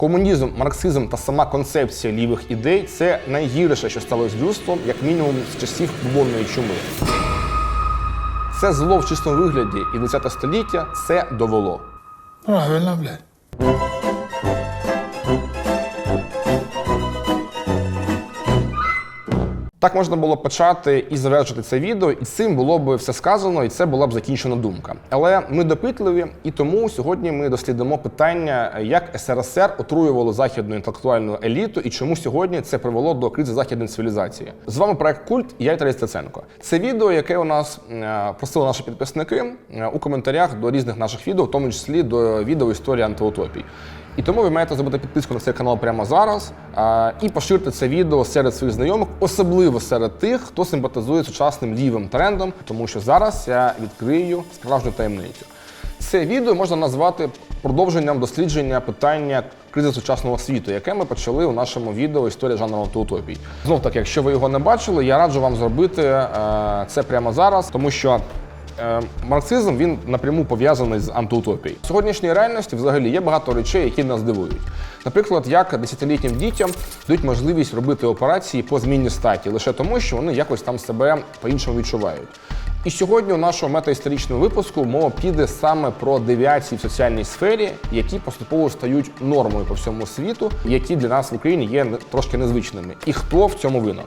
Комунізм, марксизм та сама концепція лівих ідей це найгірше, що сталося з людством, як мінімум з часів бубонної чуми. Це зло в чистому вигляді, і 20 століття це довело. Правильно, блядь. Так можна було почати і завершити це відео, і цим було б все сказано, і це була б закінчена думка. Але ми допитливі, і тому сьогодні ми дослідимо питання, як СРСР отруювало західну інтелектуальну еліту, і чому сьогодні це привело до кризи західної цивілізації. З вами проект Культ і я Віталій Стеценко. Це відео, яке у нас е, просили наші підписники е, у коментарях до різних наших відео, в тому числі до відео історії антиутопій. І тому ви маєте зробити підписку на цей канал прямо зараз а, і поширити це відео серед своїх знайомих, особливо серед тих, хто симпатизує сучасним лівим трендом, тому що зараз я відкрию справжню таємницю. Це відео можна назвати продовженням дослідження питання кризи сучасного світу, яке ми почали у нашому відео Історія жанру антиутопій. Знов таки, якщо ви його не бачили, я раджу вам зробити е, це прямо зараз, тому що Марксизм він напряму пов'язаний з антиутопією. В сьогоднішній реальності взагалі є багато речей, які нас дивують. Наприклад, як десятилітнім дітям дають можливість робити операції по зміні статі лише тому, що вони якось там себе по-іншому відчувають. І сьогодні у нашому метаісторичному випуску мова піде саме про девіації в соціальній сфері, які поступово стають нормою по всьому світу, які для нас в Україні є трошки незвичними. І хто в цьому винен?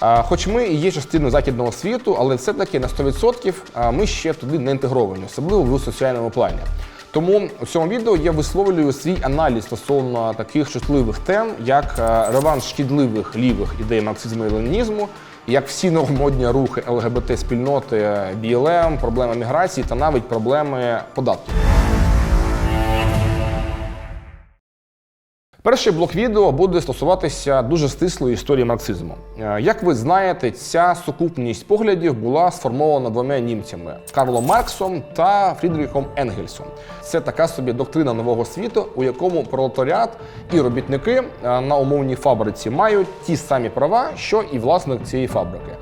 Хоч ми і є частиною західного світу, але все-таки на 100% ми ще туди не інтегровані, особливо в соціальному плані. Тому в цьому відео я висловлюю свій аналіз стосовно таких чутливих тем, як е, реванш шкідливих лівих ідей марксизму і ленінізму, як всі новомодні рухи ЛГБТ-спільноти, БЛМ, проблеми міграції та навіть проблеми податків. Перший блок відео буде стосуватися дуже стислої історії марксизму. Е, Як ви знаєте, ця сукупність поглядів була сформована двома німцями Карлом Марксом та Фрідріхом Енгельсом. Це така собі доктрина нового світу, у якому пролетаріат і робітники е, на умовній фабриці мають ті самі права, що і власник цієї фабрики.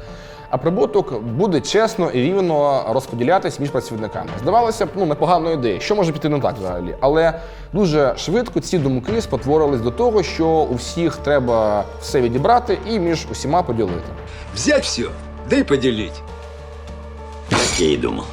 А прибуток буде чесно і рівно розподілятись між працівниками. Здавалося б, ну непогана ідеї, що може піти не так взагалі. Але дуже швидко ці думки спотворились до того, що у всіх треба все відібрати і між усіма поділити. Взять все, де й поділіть. Я і думал.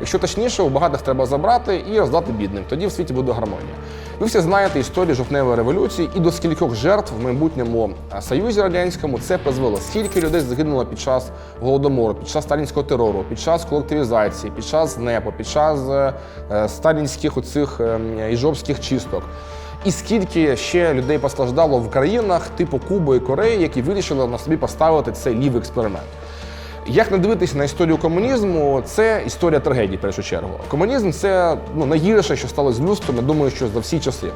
Якщо точніше, у багатих треба забрати і роздати бідним. Тоді в світі буде гармонія. Ви всі знаєте історію жовтневої революції і до скількох жертв в майбутньому е, союзі радянському це призвело. Скільки людей загинуло під час голодомору, під час сталінського терору, під час колективізації, під час НЕПО, під час е, е, сталінських оцих іжобських чисток. І скільки ще людей постраждало в країнах типу Куби і Кореї, які вирішили на собі поставити цей лівий експеримент. Як не дивитися на історію комунізму, це історія трагедії, в першу чергу. Комунізм це ну, найгірше, що сталося з людством, я думаю, що за всі часи.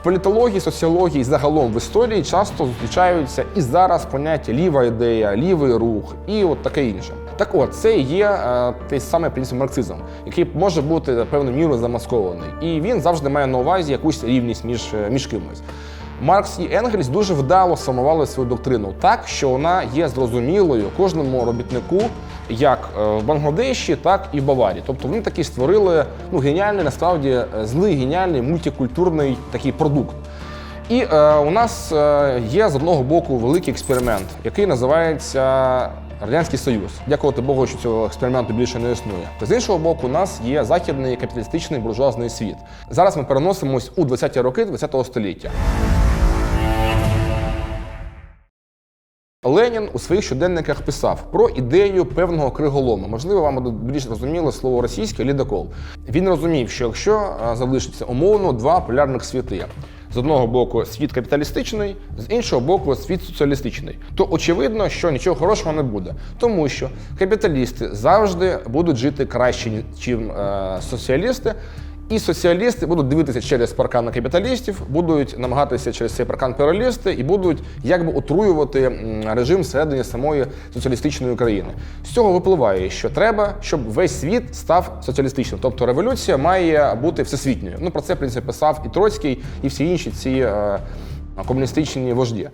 В політології, соціології, загалом в історії часто зустрічаються і зараз поняття ліва ідея, лівий рух і от таке інше. Так от, це є е, той самий принцип марксизм, який може бути певною мірою замаскований. І він завжди має на увазі якусь рівність між, е, між кимось. Маркс і Енгельс дуже вдало сформували свою доктрину так, що вона є зрозумілою кожному робітнику, як е, в Бангладеші, так і в Баварії. Тобто вони таки створили ну, геніальний, насправді е, злий, геніальний мультикультурний такий продукт. І е, у нас е, є з одного боку великий експеримент, який називається Радянський Союз. Дякувати Богу, що цього експерименту більше не існує. Та з іншого боку, у нас є західний капіталістичний буржуазний світ. Зараз ми переносимось у 20-ті роки ХХ століття. Ленін у своїх щоденниках писав про ідею певного криголому. Можливо, вам буде більш зрозуміло слово російське лідокол. Він розумів, що якщо е, залишиться умовно два полярних світи. З одного боку світ капіталістичний, з іншого боку світ соціалістичний. То очевидно, що нічого хорошого не буде, тому що капіталісти завжди будуть жити краще, ніж е, соціалісти. І соціалісти будуть дивитися через паркан на капіталістів, будуть намагатися через цей паркан перелізти і будуть якби отруювати режим всередині самої соціалістичної країни. З цього випливає, що треба, щоб весь світ став соціалістичним. Тобто революція має бути всесвітньою. Ну про це в принципі писав і Троцький, і всі інші ці е, комуністичні вожді.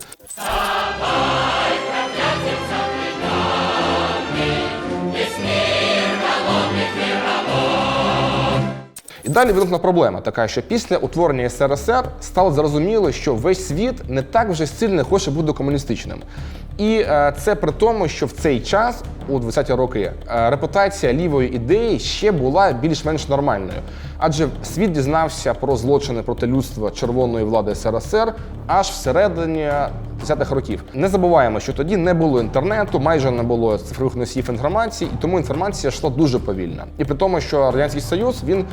Далі виникла проблема така, що після утворення СРСР стало зрозуміло, що весь світ не так вже сильно хоче бути комуністичним. І е, це при тому, що в цей час, у 20-ті роки, е, репутація лівої ідеї ще була більш-менш нормальною. Адже світ дізнався про злочини проти людства червоної влади СРСР аж всередині 10-х років. Не забуваємо, що тоді не було інтернету, майже не було цифрових носіїв інформації, і тому інформація йшла дуже повільно. І при тому, що радянський союз він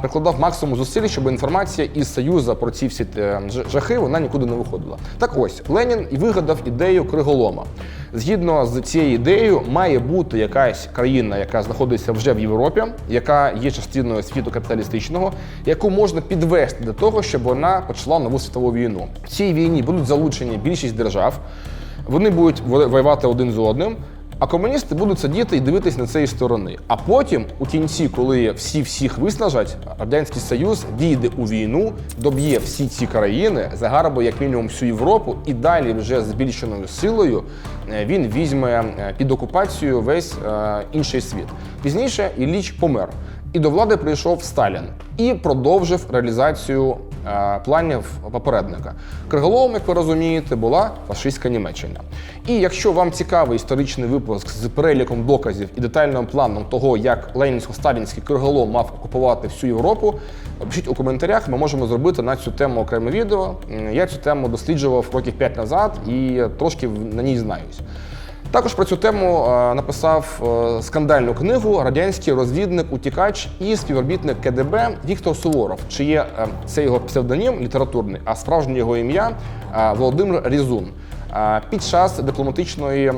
прикладав максимум зусиль, щоб інформація із Союзу про ці всі е, жахи вона нікуди не виходила. Так ось Ленін і вигадав ідею криголома. Згідно з цією ідеєю, має бути якась країна, яка знаходиться вже в Європі, яка є частиною світу капіталістичного, яку можна підвести до того, щоб вона почала нову світову війну. В цій війні будуть залучені більшість держав. Вони будуть воювати один з одним. А комуністи будуть сидіти і дивитись на цієї сторони. А потім, у кінці, коли всі всіх виснажать, радянський союз війде у війну, доб'є всі ці країни, загарбує як мінімум всю Європу, і далі вже збільшеною силою е, він візьме е, під окупацію весь е, інший світ. Пізніше Ілліч помер. І до влади прийшов Сталін і продовжив реалізацію е, планів попередника. Криголовом, як ви розумієте, була фашистська Німеччина. І якщо вам цікавий історичний випуск з переліком доказів і детальним планом того, як ленінсько-сталінський криголом мав окупувати всю Європу, пишіть у коментарях. Ми можемо зробити на цю тему окреме відео. Я цю тему досліджував років 5 назад і трошки на ній знаюсь. Також про цю тему е, написав е, скандальну книгу радянський розвідник, утікач і співробітник КДБ Віктор Суворов, чиє е, це його псевдонім літературний, а справжнє його ім'я Володимир Різун. Під час дипломатичної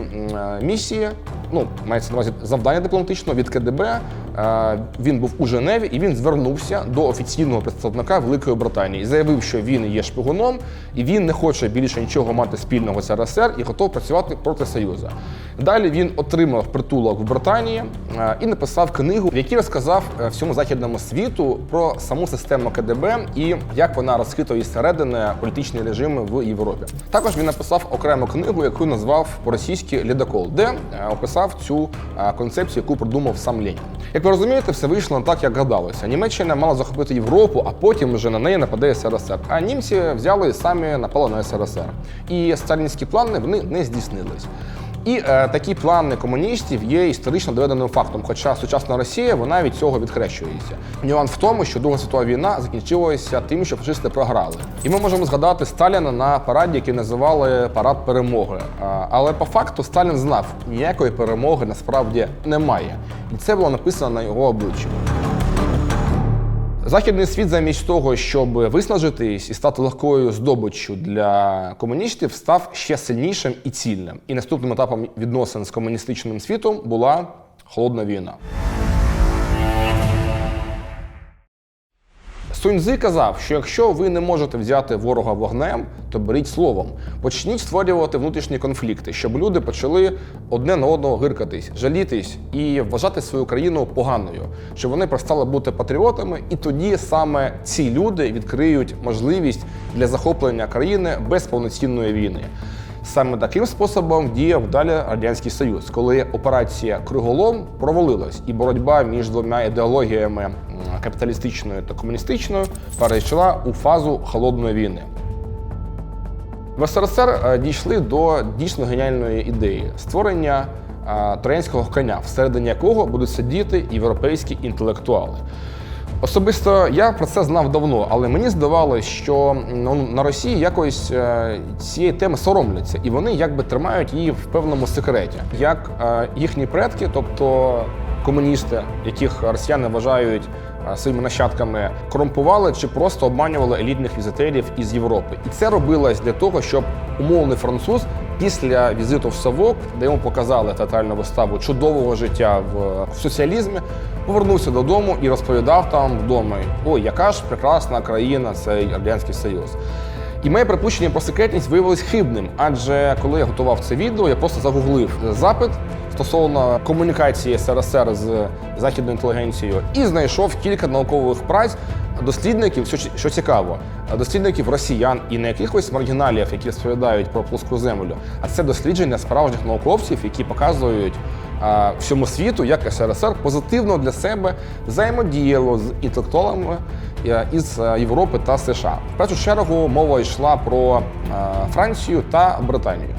місії, ну мається на увазі завдання дипломатичного від КДБ. Е, Він був у Женеві і він звернувся до офіційного представника Великої Британії заявив, що він є шпигуном і він не хоче більше нічого мати спільного з РСР і готов працювати проти Союзу. Далі він отримав притулок в Британії е, і написав книгу, в якій розказав е, всьому західному світу про саму систему КДБ і як вона розхитує зсередини політичні режими в Європі. Також він написав окрему книгу, яку назвав по-російськи Лідокол, де описав цю концепцію, яку придумав сам Ленін. Ви розумієте, все вийшло не так, як гадалося. Німеччина мала захопити Європу, а потім вже на неї нападе СРСР. А німці взяли і самі напали на СРСР. І сталінські плани вони не здійснились. І е, такі плани комуністів є історично доведеним фактом. Хоча сучасна Росія вона від цього відхрещується. Нюанс в тому, що Друга світова війна закінчилася тим, що фашисти програли. І ми можемо згадати Сталіна на параді, який називали парад перемоги. А, але по факту Сталін знав, ніякої перемоги насправді немає. І це було написано на його обличчі. Західний світ, замість того, щоб виснажитись і стати легкою здобиччю для комуністів, став ще сильнішим і цільним. І наступним етапом відносин з комуністичним світом була холодна війна. Суньцзи казав, що якщо ви не можете взяти ворога вогнем, то беріть словом. Почніть створювати внутрішні конфлікти, щоб люди почали одне на одного гиркатись, жалітись і вважати свою країну поганою, щоб вони перестали бути патріотами, і тоді саме ці люди відкриють можливість для захоплення країни без повноцінної війни. Саме таким способом діяв далі радянський союз, коли операція Криголом провалилась, і боротьба між двома ідеологіями капіталістичною та комуністичною перейшла у фазу холодної війни. В СРСР е, дійшли до дійсно геніальної ідеї створення е, троянського коня, всередині якого будуть сидіти європейські інтелектуали. Особисто я про це знав давно, але мені здавалось, що ну, на Росії якось е, цієї теми соромляться, і вони якби тримають її в певному секреті. Як е, їхні предки, тобто комуністи, яких росіяни вважають своїми нащадками, корумпували чи просто обманювали елітних візитерів із Європи. І це робилось для того, щоб умовний француз після візиту в Совок, де йому показали театральну виставу чудового життя в, в соціалізмі, повернувся додому і розповідав там вдома: ой, яка ж прекрасна країна, цей радянський союз. І моє припущення про секретність виявилось хибним, адже коли я готував це відео, я просто загуглив запит стосовно комунікації СРСР з західною інтелігенцією і знайшов кілька наукових праць дослідників, що, що цікаво, дослідників росіян і не якихось маргіналів, які розповідають про плоску землю, а це дослідження справжніх науковців, які показують всьому світу, як СРСР позитивно для себе взаємодіяло з інтелектуалами е, із е, Європи та США. В першу чергу мова йшла про е, Францію та Британію.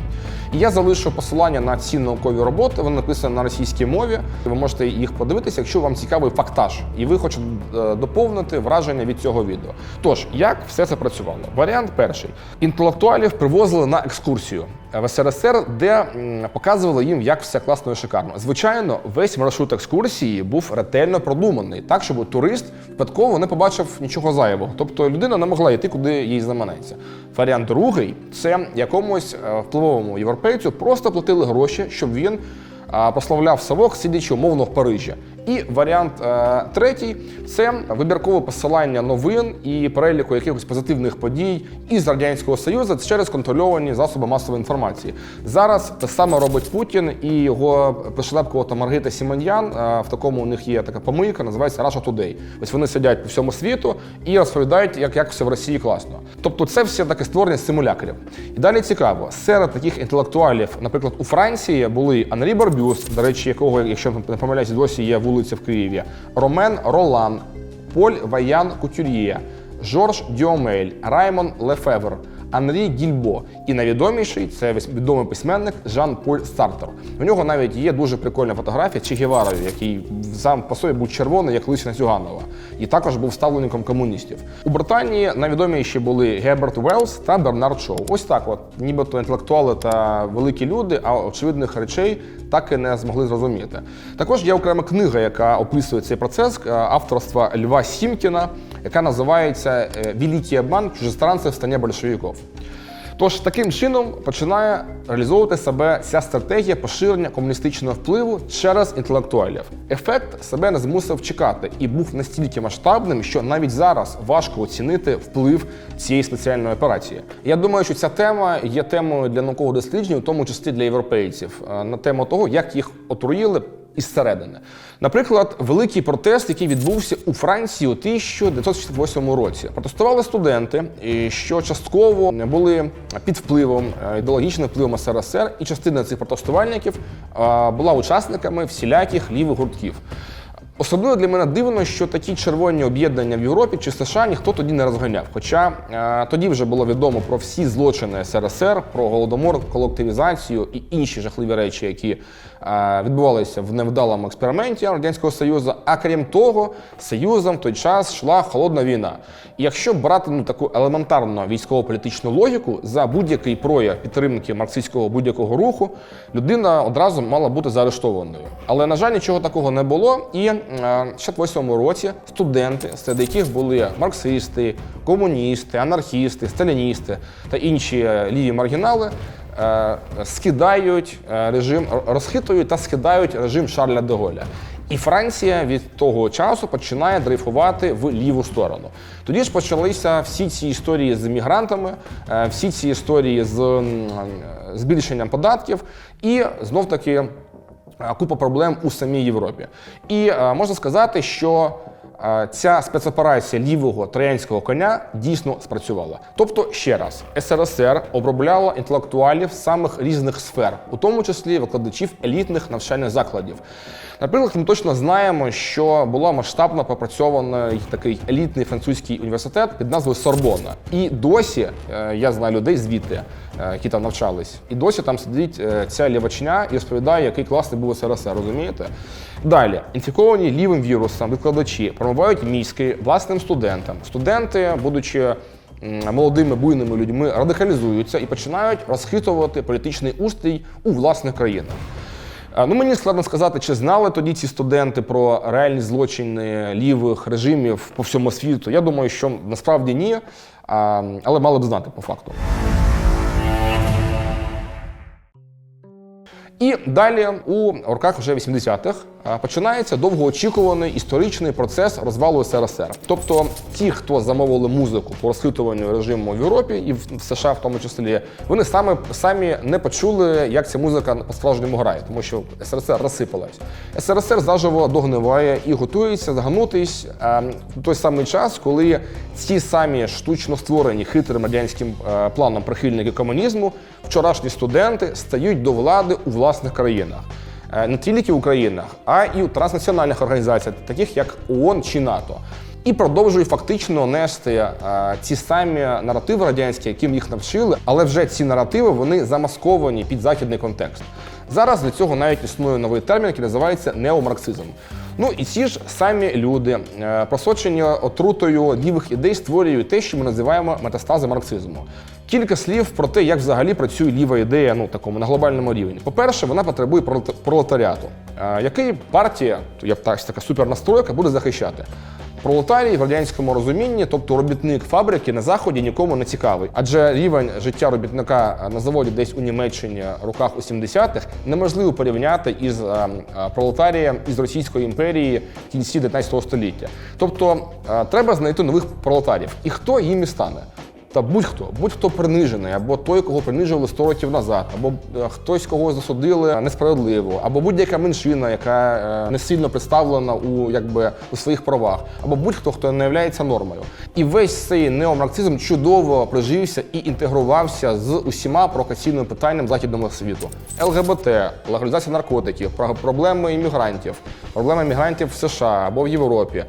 Я залишу посилання на ці наукові роботи. Вони написані на російській мові. Ви можете їх подивитися, якщо вам цікавий фактаж, і ви хочете е, доповнити враження від цього відео. Тож, як все це працювало? Варіант перший: інтелектуалів привозили на екскурсію в СРСР, де показували їм, як все класно і шикарно. Звичайно, весь маршрут екскурсії був ретельно продуманий, так щоб турист випадково не побачив нічого зайвого. Тобто людина не могла йти, куди їй заманеться. Варіант другий це якомусь е, впливовому європейцю просто платили гроші, щоб він а, прославляв совок, сидячи умовно в Парижі. І варіант е, третій це вибіркове посилання новин і переліку якихось позитивних подій із радянського союзу через контрольовані засоби масової інформації. Зараз те саме робить Путін і його пришлепкувата Маргита Сімоньян. Е, в такому у них є така помийка, називається Russia Today. Ось вони сидять по всьому світу і розповідають, як, як все в Росії класно. Тобто, це все таке створення симулякрів. І далі цікаво, серед таких інтелектуалів, наприклад, у Франції були Анрі Барбюс, до речі, якого, якщо не помиляюсь, досі є вулиця в Києві, Ромен Ролан, Поль Ваян Кутюр'є, Жорж Діомель, Раймон Лефевр. Анрі Гільбо і найвідоміший це відомий письменник Жан-Поль Сартер. У нього навіть є дуже прикольна фотографія Че Геварою, який сам по собі був червоний, як лисина Зюганова, і також був ставленником комуністів. У Британії найвідоміші були Геберт Велс та Бернард Шоу. Ось так, от нібито інтелектуали та великі люди, а очевидних речей так і не змогли зрозуміти. Також є окрема книга, яка описує цей процес е, авторства Льва Сімкіна, яка називається е, «Великий обман чужестранців в стані большевиків. Тож таким чином починає реалізовувати себе ця стратегія поширення комуністичного впливу через інтелектуалів. Ефект себе не змусив чекати і був настільки масштабним, що навіть зараз важко оцінити вплив цієї спеціальної операції. Я думаю, що ця тема є темою для наукового дослідження, у тому числі для європейців, е, на тему того, як їх отруїли із середини. Наприклад, великий протест, який відбувся у Франції у 1968 році. Протестували студенти, що частково були під впливом е, ідеологічним впливом СРСР, і частина цих протестувальників е, була учасниками всіляких лівих гуртків. Особливо для мене дивно, що такі червоні об'єднання в Європі чи США ніхто тоді не розганяв. Хоча е, тоді вже було відомо про всі злочини СРСР, про голодомор, колективізацію і інші жахливі речі, які відбувалися в невдалому експерименті радянського союзу. А крім того, союзом в той час йшла холодна війна. І якщо брати ну таку елементарну військово-політичну логіку за будь-який прояв підтримки марксистського будь-якого руху, людина одразу мала бути заарештованою. Але на жаль, нічого такого не було. І е, в 68-му році студенти, серед яких були марксисти, комуністи, анархісти, сталіністи та інші е, ліві маргінали. Е, Скидають е, режим, розхитують та скидають режим Шарля де Голля. І Франція від того часу починає дрейфувати в ліву сторону. Тоді ж почалися всі ці історії з мігрантами, е, всі ці історії з збільшенням податків, і знов таки купа проблем у самій Європі. І можна сказати, що ця спецоперація лівого троянського коня дійсно спрацювала. Тобто, ще раз, СРСР обробляла інтелектуалів самих різних сфер, у тому числі викладачів елітних навчальних закладів. Наприклад, ми точно знаємо, що було масштабно попрацьований такий елітний французький університет під назвою Сорбонна. І досі е, я знаю людей звідти, які там навчались, і досі там сидить е, ця лівачня і розповідає, який класний був СРСР, розумієте? Далі, інфіковані лівим вірусом викладачі промивають мізки власним студентам. Студенти, будучи молодими буйними людьми, радикалізуються і починають розхитувати політичний устрій у власних країнах. Ну, мені складно сказати, чи знали тоді ці студенти про реальні злочини лівих режимів по всьому світу. Я думаю, що насправді ні, але мали б знати по факту. І далі у роках вже 80-х е, починається довгоочікуваний історичний процес розвалу СРСР. Тобто, ті, хто замовили музику по розхитуванню режиму в Європі і в США, в тому числі, вони саме самі не почули, як ця музика по-справжньому грає, тому що СРСР розсипалась. СРСР заживо догниває і готується загнутись е, в той самий час, коли ці самі штучно створені хитрим радянським е, планом прихильники комунізму, вчорашні студенти стають до влади у власних країнах. Е, Не тільки в Українах, а і у транснаціональних організаціях, таких як ООН чи НАТО. І продовжують фактично нести е, ці самі наративи радянські, яким їх навчили, але вже ці наративи вони замасковані під західний контекст. Зараз для цього навіть існує новий термін, який називається неомарксизм. Ну і ці ж самі люди, е, просочені отрутою лівих ідей, створюють те, що ми називаємо метастази марксизму. Кілька слів про те, як взагалі працює ліва ідея ну такому на глобальному рівні. По-перше, вона потребує пролетаріату, е, який партія, я б так така супернастройка, буде захищати. Пролетарій в радянському розумінні, тобто робітник фабрики на заході нікому не цікавий, адже рівень життя робітника на заводі десь у Німеччині руках у 70-х неможливо порівняти із е, е, пролетарієм із Російської імперії кінці 19 століття. Тобто е, треба знайти нових пролетарів. І хто їм і стане? Та будь-хто, будь-хто принижений, або той, кого принижували 100 років назад, або е, хтось, кого засудили несправедливо, або будь-яка меншина, яка е, не сильно представлена у якби у своїх правах, або будь-хто, хто не є нормою. І весь цей неомарксизм чудово прижився і інтегрувався з усіма провокаційними питаннями західного світу: ЛГБТ, легалізація наркотиків, про- проблеми іммігрантів, проблеми мігрантів в США або в Європі.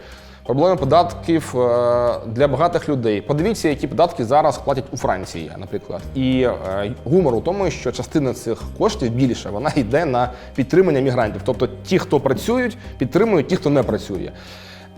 Проблеми податків е, для багатих людей. Подивіться, які податки зараз платять у Франції, наприклад. І е, гумор у тому, що частина цих коштів більше вона йде на підтримання мігрантів. Тобто ті, хто працюють, підтримують ті, хто не працює.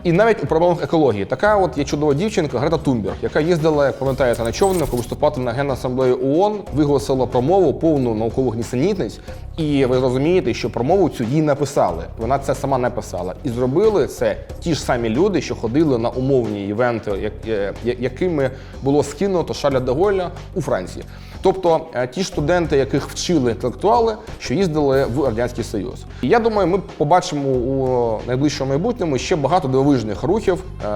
І навіть у проблемах екології. Така от є чудова дівчинка Грета Тунберг, яка їздила, як пам'ятаєте, на човнику виступати на Генасамблеї ООН, виголосила промову повну наукових нісенітниць. І ви розумієте, що промову цю їй написали. Вона це сама не писала. І зробили це ті ж самі люди, що ходили на умовні івенти, е, якими було скинуто Шаля де Голля у Франції. Тобто е, ті студенти, яких вчили інтелектуали, що їздили в радянський союз. І я думаю, ми побачимо у найближчому майбутньому ще багато дивовижних рухів, е,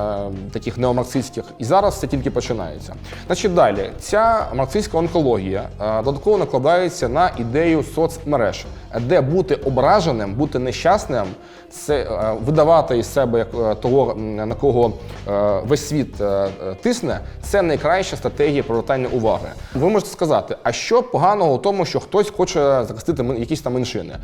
таких неомарксистських, і зараз це тільки починається. Значить, далі ця марксистська онкологія е, додатково накладається на ідею соцмереж, де бути ображеним, бути нещасним, це видавати із себе як того, на кого весь світ тисне, це найкраща стратегія привертання уваги. Ви можете сказати, а що поганого у тому, що хтось хоче захистити якісь там меншини?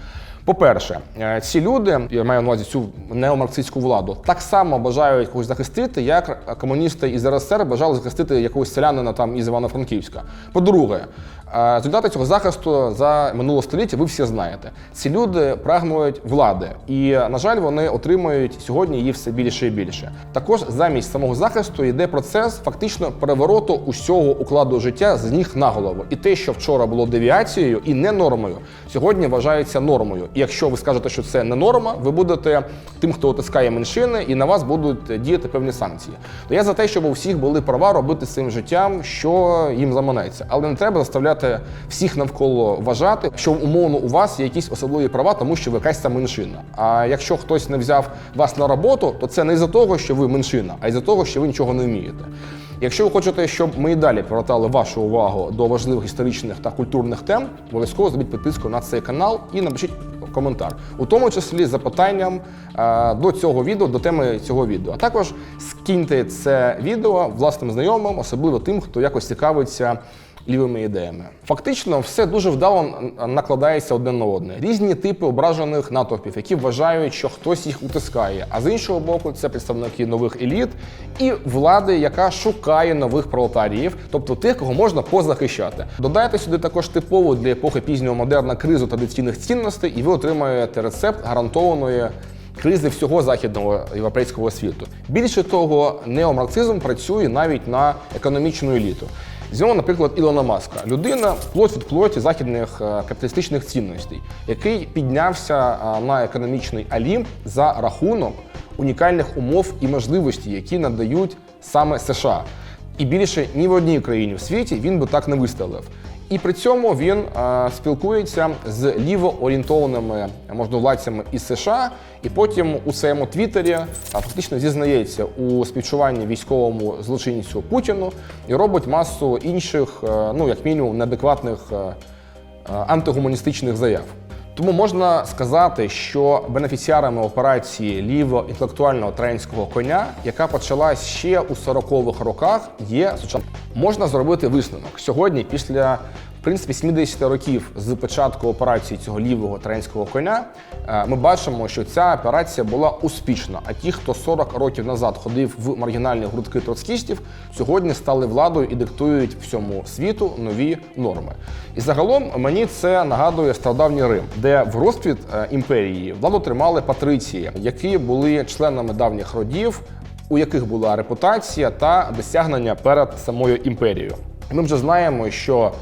По-перше, е, ці люди, я маю на увазі цю неомарксистську владу, так само бажають когось захистити, як комуністи із РСР бажали захистити якогось селянина там із Івано-Франківська. По-друге, результати цього захисту за минуле століття ви всі знаєте. Ці люди прагнуть влади, і на жаль, вони отримують сьогодні її все більше і більше. Також замість самого захисту йде процес фактично перевороту усього укладу життя з ніг на голову. І те, що вчора було девіацією і не нормою, сьогодні вважається нормою. І якщо ви скажете, що це не норма, ви будете тим, хто отискає меншини, і на вас будуть діяти певні санкції. То я за те, щоб у всіх були права робити своїм життям, що їм заманеться. Але не треба заставляти всіх навколо вважати, що умовно у вас є якісь особливі права, тому що ви якась там меншина. А якщо хтось не взяв вас на роботу, то це не із-за того, що ви меншина, а із-за того, що ви нічого не вмієте. Якщо ви хочете, щоб ми і далі повертали вашу увагу до важливих історичних та культурних тем, обов'язково зробіть підписку на цей канал і напишіть коментар, у тому числі з запитанням е, до цього відео, до теми цього відео. А також скиньте це відео власним знайомим, особливо тим, хто якось цікавиться лівими ідеями. Фактично, все дуже вдало накладається одне на одне. Різні типи ображених натовпів, які вважають, що хтось їх утискає. А з іншого боку, це представники нових еліт і влади, яка шукає нових пролетаріїв, тобто тих, кого можна позахищати. Додайте сюди також типову для епохи пізнього модерна кризу традиційних цінностей, і ви отримаєте рецепт гарантованої. Кризи всього західного європейського світу. Більше того, неомарксизм працює навіть на економічну еліту. Візьмемо, наприклад, Ілона Маска, людина плоть від плоті західних е, капіталістичних цінностей, який піднявся е, на економічний алім за рахунок унікальних умов і можливостей, які надають саме США. І більше ні в одній країні в світі він би так не виставив. І при цьому він е, спілкується з лівоорієнтованими можновладцями із США, і потім у своєму твіттері е, фактично зізнається у співчуванні військовому злочинцю Путіну і робить масу інших, е, ну як мінімум, неадекватних е, е, антигуманістичних заяв. Тому можна сказати, що бенефіціарами операції ліво-інтелектуального тренського коня, яка почалась ще у 40-х роках, є сучасна. Можна зробити висновок сьогодні, після в принципі 70 років з початку операції цього лівого тренського коня. е, Ми бачимо, що ця операція була успішна. А ті, хто 40 років назад ходив в маргінальні грудки троцкістів, сьогодні стали владою і диктують всьому світу нові норми. І загалом мені це нагадує стародавній Рим, де в розквіт е, імперії владу тримали патриції, які були членами давніх родів, у яких була репутація та досягнення перед самою імперією. Ми вже знаємо, що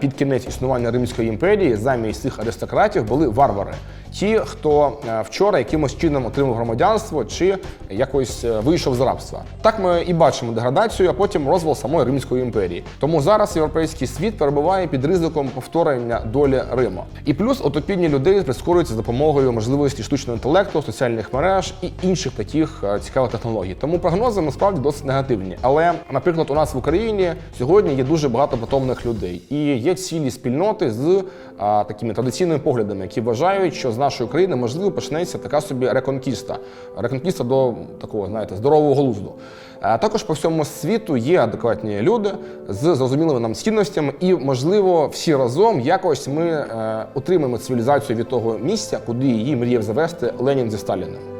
під кінець існування Римської імперії замість цих аристократів були варвари. Ті, хто е, вчора якимось чином отримав громадянство чи якось е, вийшов з рабства. Так ми і бачимо деградацію, а потім розвал самої Римської імперії. Тому зараз європейський світ перебуває під ризиком повторення долі Риму. І плюс отопіння людей прискорюється за допомогою можливості штучного інтелекту, соціальних мереж і інших таких е, цікавих технологій. Тому прогнози насправді досить негативні. Але, наприклад, у нас в Україні сьогодні є дуже багато притомних людей, і є цілі спільноти з а, такими традиційними поглядами, які вважають, що з нашої країни можливо почнеться така собі реконкіста. Реконкіста до такого, знаєте, здорового глузду. А також по всьому світу є адекватні люди з зрозумілими нам цінностями, і можливо всі разом якось ми е, отримаємо цивілізацію від того місця, куди її мріяв завести Ленін зі Сталіним.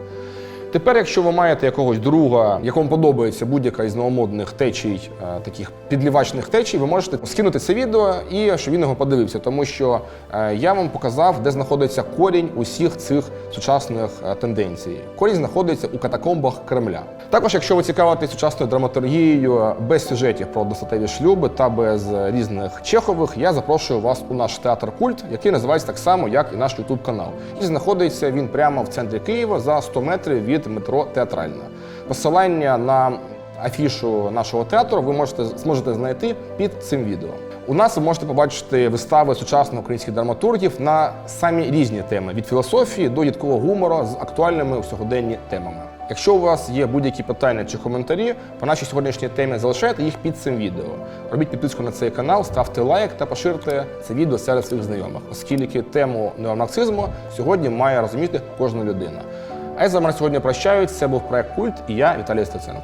Тепер, якщо ви маєте якогось друга, якому подобається будь-яка із новомодних течій, е, таких підлівачних течій, ви можете скинути це відео і щоб він його подивився, тому що е, я вам показав, де знаходиться корінь усіх цих сучасних е, тенденцій. Корінь знаходиться у катакомбах Кремля. Також, якщо ви цікавитесь сучасною драматургією без сюжетів про достатеві шлюби та без різних чехових, я запрошую вас у наш театр Культ, який називається так само, як і наш Ютуб канал. І знаходиться він прямо в центрі Києва за 100 метрів від метро Театральна. Посилання на афішу нашого театру ви можете зможете знайти під цим відео. У нас ви можете побачити вистави сучасних українських драматургів на самі різні теми від філософії до діткового гумору з актуальними у сьогоденні темами. Якщо у вас є будь-які питання чи коментарі по нашій сьогоднішній темі, залишайте їх під цим відео. Робіть підписку на цей канал, ставте лайк та поширте це відео серед своїх знайомих, оскільки тему неомарксизму сьогодні має розуміти кожна людина. А я з вами сьогодні прощаюсь. Це був проект Культ і я, Віталій Стеценко.